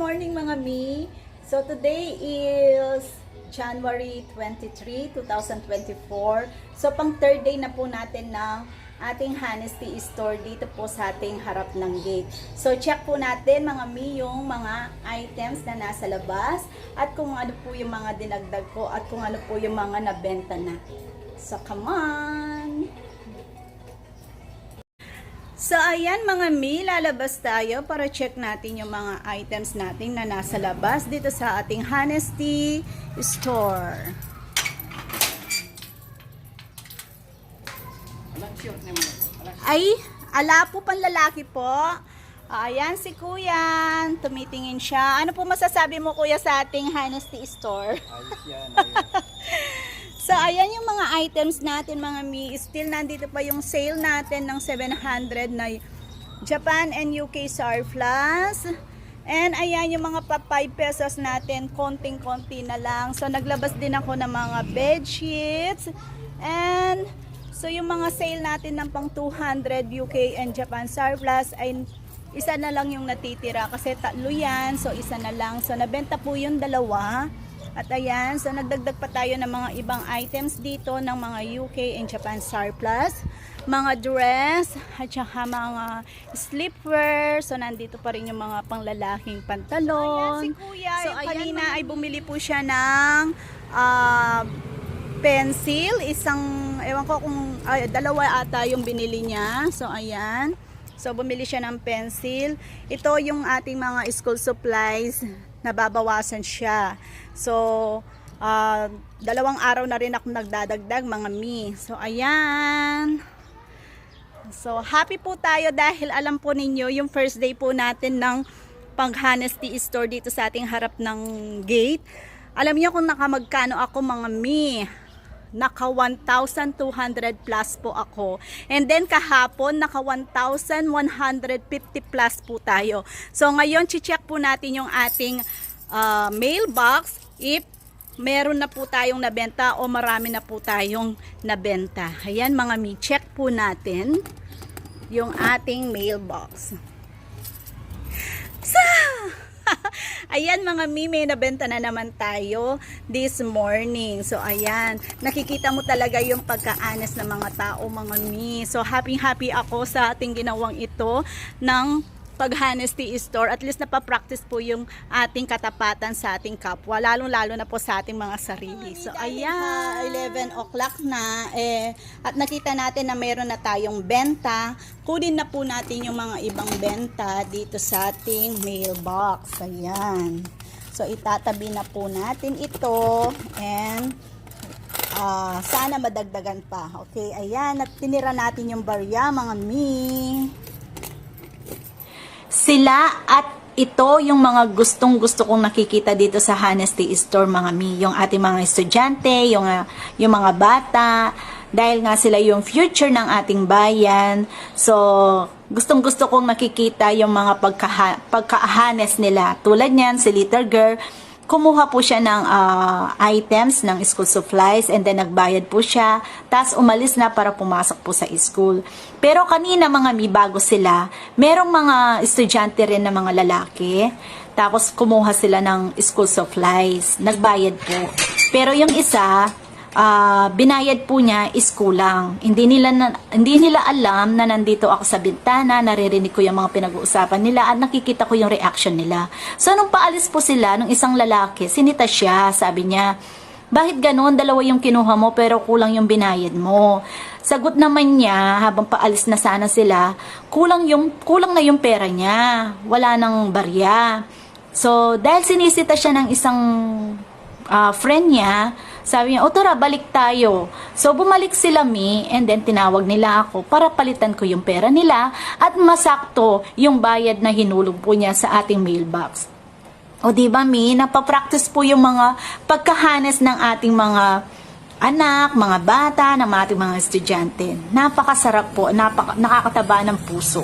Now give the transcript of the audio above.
morning mga mi. So today is January 23, 2024. So pang third day na po natin ng ating Honesty Store dito po sa ating harap ng gate. So check po natin mga mi yung mga items na nasa labas at kung ano po yung mga dinagdag ko at kung ano po yung mga nabenta na. So come on! So, ayan mga mi, lalabas tayo para check natin yung mga items natin na nasa labas dito sa ating Honesty Store. Ay, ala po panlalaki po. Ayan si Kuya, tumitingin siya. Ano po masasabi mo Kuya sa ating Honesty Store? Ayos yan, ayos. So, ayan yung mga items natin mga mi. Still nandito pa yung sale natin ng 700 na Japan and UK surplus. And ayan yung mga pa 5 pesos natin, konting-konti na lang. So, naglabas din ako ng mga bed sheets. And, so yung mga sale natin ng pang 200 UK and Japan surplus ay isa na lang yung natitira kasi tatlo yan. So, isa na lang. So, nabenta po yung dalawa. At ayan, so nagdagdag pa tayo ng mga ibang items dito ng mga UK and Japan surplus. Mga dress, at saka mga sleepwear. So nandito pa rin yung mga panglalaking pantalon. Ayan si Kuya, So yung kanina ay bumili po siya ng ah, pencil. Isang, ewan ko kung, ay, dalawa ata yung binili niya. So ayan. So bumili siya ng pencil. Ito yung ating mga school supplies. Nababawasan siya. So, ah, dalawang araw na rin ako nagdadagdag mga mi. So ayan. So, happy po tayo dahil alam po ninyo, yung first day po natin ng pang Honesty Store dito sa ating harap ng gate. Alam niyo kung nakamagkano ako mga mi. Naka 1,200 plus po ako. And then kahapon, naka 1,150 plus po tayo. So ngayon, check po natin yung ating ah, mailbox if meron na po tayong nabenta o marami na po tayong nabenta. Ayan mga mi, check po natin yung ating mailbox. Sa! Ayan mga mi, may nabenta na naman tayo this morning. So ayan, nakikita mo talaga yung pagkaanes ng mga tao mga mi. So happy happy ako sa ating ginawang ito ng pag Honesty Store, at least napapractice po yung ating katapatan sa ating kapwa, lalong-lalo na po sa ating mga sarili. So, ayan, 11 o'clock na, eh, at nakita natin na meron na tayong benta. Kunin na po natin yung mga ibang benta dito sa ating mailbox. Ayan. So, itatabi na po natin ito, and ah, sana madagdagan pa. Okay, ayan, at tinira natin yung barya, mga mi. Sila at ito yung mga gustong gusto kong nakikita dito sa Honesty Store mga mi. Yung ating mga estudyante, yung, ah, yung mga bata, dahil nga sila yung future ng ating bayan. So, gustong gusto kong nakikita yung mga pagkaha, pagkaahanes nila. Tulad niyan, si Little Girl, kumuha po siya ng ah, items ng school supplies and then nagbayad po siya. Tapos umalis na para pumasok po sa school. Pero kanina mga mi, bago sila, merong mga estudyante rin na mga lalaki. Tapos kumuha sila ng school supplies. Nagbayad po. Pero yung isa, ah, binayad po niya is kulang. Hindi nila na, hindi nila alam na nandito ako sa bintana, naririnig ko yung mga pinag-uusapan nila at nakikita ko yung reaction nila. So nung paalis po sila nung isang lalaki, sinita siya, sabi niya, bakit ganoon dalawa yung kinuha mo pero kulang yung binayad mo? Sagot naman niya habang paalis na sana sila, kulang yung kulang na yung pera niya. Wala nang barya. So, dahil sinisita siya ng isang ah, friend niya, sabi niya, o tara, balik tayo. So, bumalik sila mi, and then tinawag nila ako para palitan ko yung pera nila at masakto yung bayad na hinulog po niya sa ating mailbox. O di ba mi, napapractice po yung mga pagkahanes ng ating mga anak, mga bata, ng ating mga estudyante. Napakasarap po, napaka, nakakataba ng puso.